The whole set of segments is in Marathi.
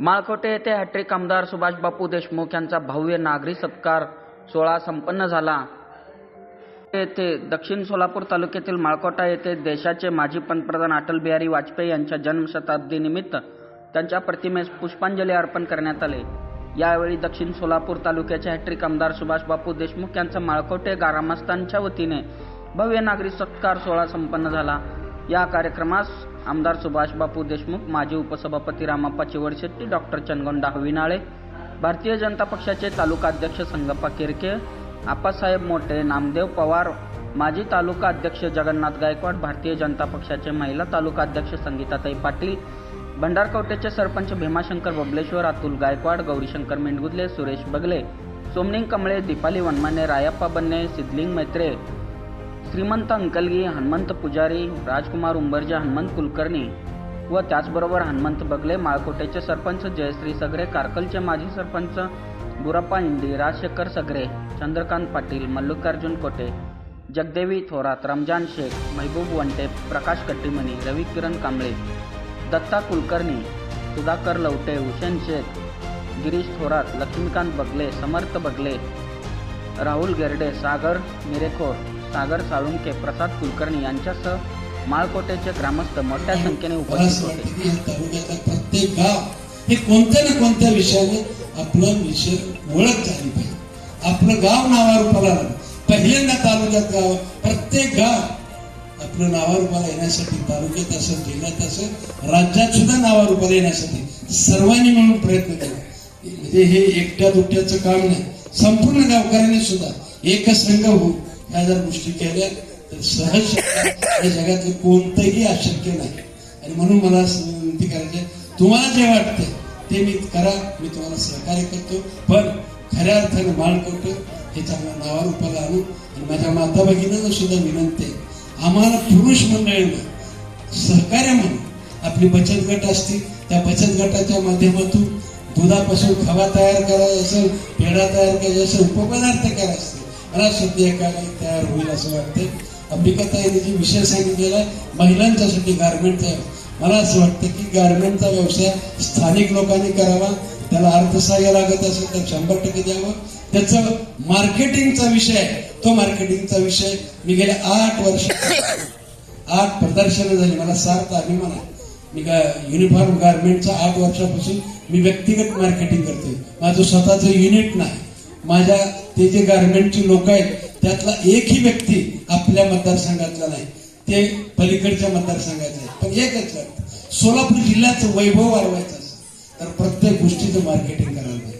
माळकोटे येथे हॅट्रिक आमदार सुभाषबापू देशमुख यांचा भव्य नागरी सत्कार सोहळा संपन्न झाला. येथे दक्षिण सोलापूर तालुक्यातील माळकोटा येथे देशाचे माजी पंतप्रधान अटल बिहारी वाजपेयी यांच्या जन्मशताब्दीनिमित्त त्यांच्या प्रतिमेस पुष्पांजली अर्पण करण्यात आले. यावेळी दक्षिण सोलापूर तालुक्याचे हॅट्रिक आमदार सुभाषबापू देशमुख यांचा माळकोटे गारामस्तांच्या वतीने भव्य नागरी सत्कार सोहळा संपन्न झाला. या कार्यक्रमास आमदार सुभाष बापू देशमुख माजी उपसभापती रामाप्पा चिवडशेट्टी डॉक्टर चनगोंडा हविनाळे भारतीय जनता पक्षाचे तालुका अध्यक्ष संगप्पा किरके आप्पासाहेब मोठे नामदेव पवार माजी तालुका अध्यक्ष जगन्नाथ गायकवाड भारतीय जनता पक्षाचे महिला तालुका अध्यक्ष संगीताताई पाटील भंडारकवटेचे सरपंच भीमाशंकर बबलेश्वर अतुल गायकवाड गौरीशंकर मेंडगुदले सुरेश बगले सोमनिंग कमळे दीपाली वनमाने रायप्पा बन्ने सिद्धलिंग मैत्रे श्रीमंत अंकलगी हनुमंत पुजारी राजकुमार उंबरजे हनुमंत कुलकर्णी व त्याचबरोबर हनुमंत बगले माळकोट्याचे सरपंच जयश्री सगरे कारकलचे माजी सरपंच गुरप्पा इंडी राजशेखर सगरे चंद्रकांत पाटील मल्लिकार्जुन कोटे जगदेवी थोरात रमजान शेख महबूब वंटे प्रकाश कट्टीमणी रवी किरण कांबळे दत्ता कुलकर्णी सुधाकर लवटे हुसेन शेख गिरीश थोरात लक्ष्मीकांत बगले समर्थ बगले राहुल गेरडे सागर मिरेखोर सागर साळुंके प्रसाद कुलकर्णी यांच्यासह माळकोट्याचे ग्रामस्थ मोठ्या संख्येने उपस्थित होते. प्रत्येक गाव हे कोणत्या ना कोणत्या विषयाने आपलं विषय ओळख झाली पाहिजे. आपलं गाव नावारूपाला पहिल्यांदा तालुक्यात गाव प्रत्येक गाव आपलं नावारूपाला येण्यासाठी तालुक्यात असेल जिल्ह्यात असेल राज्यात सुद्धा नावारूपाला येण्यासाठी सर्वांनी मिळून प्रयत्न केला. म्हणजे हे एकट्या दुकट्याचं काम नाही. संपूर्ण गावकऱ्यांनी सुद्धा एकसंघ होऊन ह्या जर गोष्टी केल्या तर सहज या जगातलं कोणतंही अशक्य नाही. आणि म्हणून मला विनंती करायची आहे, तुम्हाला जे वाटतं ते मी करा मी तुम्हाला सहकार्य करतो. पण खऱ्या अर्थानं माळ करतो हे चांगलं नावारूपाला आणू. आणि माझ्या माता भगिनींना सुद्धा विनंती आहे आम्हाला पुरुष मंडळींना सहकार्य म्हणून आपली बचत गट असतील त्या बचत गटाच्या माध्यमातून दुधापासून खवा तयार करायचा असेल पेढा तयार करायचा असेल उपपदार्थ करायचे. मला सध्या काय तयार होईल असं वाटतंय. अंबिकाताईने जी विषय सांगितलेला आहे महिलांच्यासाठी गारमेंटचा तयार. मला असं वाटतं की गारमेंटचा व्यवसाय स्थानिक लोकांनी करावा त्याला अर्थसहाय्य लागत असेल तर शंभर टक्के द्यावं. त्याचं मार्केटिंगचा विषय आहे. तो मार्केटिंगचा विषय मी गेल्या आठ वर्ष आठ प्रदर्शनं झाली. मला सार्थ अभिमान आहे. मी का युनिफॉर्म गारमेंटचा आठ वर्षापासून मी व्यक्तिगत मार्केटिंग करतोय. माझं स्वतःचं युनिट नाही. माझ्या ते जे गारमेंटची लोक आहेत त्यातला एकही व्यक्ती आपल्या मतदारसंघातला नाही. ते पलीकडच्या मतदारसंघाचे आहेत. पण एकच वाटतं सोलापूर जिल्ह्याचं वैभव वाढवायचं असेल तर प्रत्येक गोष्टीचं मार्केटिंग करायला पाहिजे.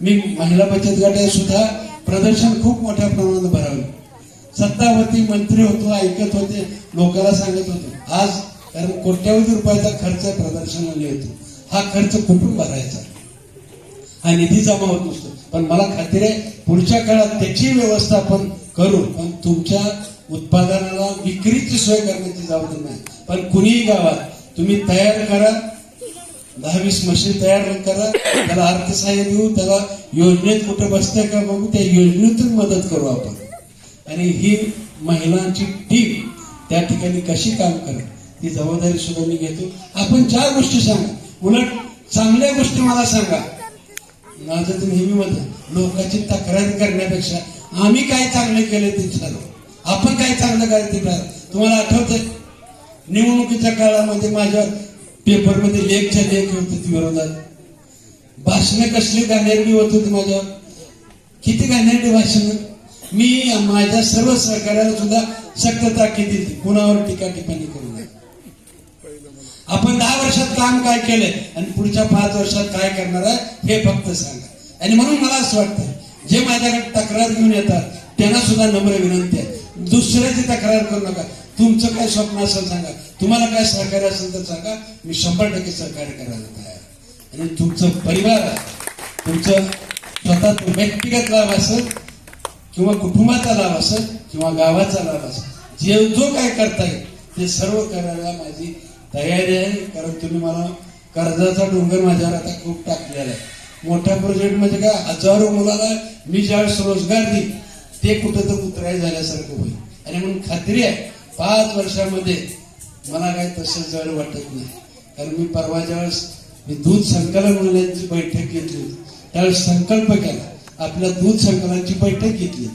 मी महिला बचत गटात सुद्धा प्रदर्शन खूप मोठ्या प्रमाणात भरावलं. सत्तावरती मंत्री होतो ऐकत होते लोकांना सांगत होतो. आज कारण कोट्यावधी रुपयाचा खर्च प्रदर्शनाला येतो. हा खर्च कुठून भरायचा? हा निधी जमा होत नसतो. पण मला खात्री आहे पुढच्या काळात त्याची व्यवस्थापन करू. पण तुमच्या उत्पादनाला विक्रीची सोय करण्याची जबाबदारी नाही. पण कुणीही गावात तुम्ही तयार करा दहा वीस मशीन तयार करा त्याला अर्थसहाय्य देऊ त्याला योजनेत कुठं बसतंय का बघू त्या योजनेतून मदत करू आपण. आणि ही महिलांची टीम त्या ठिकाणी कशी काम करेल ती जबाबदारी सुद्धा मी घेतो. आपण चार गोष्टी सांगा. उलट चांगल्या गोष्टी मला सांगा. माझं तर नेहमी मत लोकांची तक्रार करण्यापेक्षा आम्ही काय चांगले केले ते ठरव. आपण काय चांगलं करायचं ते ठरव. तुम्हाला आठवतंय? निवडणुकीच्या काळामध्ये माझ्या पेपरमध्ये लेखच्या लेख होते. विरोधात भाषणं कसली गाण्यारडी होत होती माझ्या. किती गाण्यारडी भाषण? मी माझ्या सर्व सहकार्याला सुद्धा सक्त ताकी दिली. कुणावर टीका टिप्पणी करू? आपण दहा वर्षात काम काय केलंय आणि पुढच्या पाच वर्षात काय करणार आहे हे फक्त सांगा. आणि म्हणून मला असं वाटतं जे माझ्याकडे तक्रार घेऊन येतात त्यांना सुद्धा नम्र विनंती आहे. दुसऱ्याची तक्रार करू नका. तुमचं काय स्वप्न असेल सांगा. तुम्हाला काय सहकार्य असेल तर सांगा. मी शंभर टक्के सहकार्य करायला तयार आणि तुमचं परिवार तुमचं स्वतः व्यक्तिगत लाभ असेल किंवा कुटुंबाचा लाभ असेल किंवा गावाचा लाभ असेल जे जो काय करता येईल ते सर्व करायला माझी तयारी आहे कारण तुम्ही मला कर्जाचा डोंगर माझ्यावर आता खूप टाकलेला आहे. मोठ्या प्रोजेक्ट म्हणजे काय? हजारो मुलाला मी ज्यावेळेस रोजगार देईन ते कुठं तर उतराय झाल्यासारखं होईल. आणि म्हणून खात्री आहे पाच वर्षामध्ये मला काय तसं जड वाटत नाही. कारण मी परवा ज्यावेळेस मी दूध संकलन मुलांची बैठक घेतली होती त्यावेळेस संकल्प केला. आपल्या दूध संकलनाची बैठक घेतली.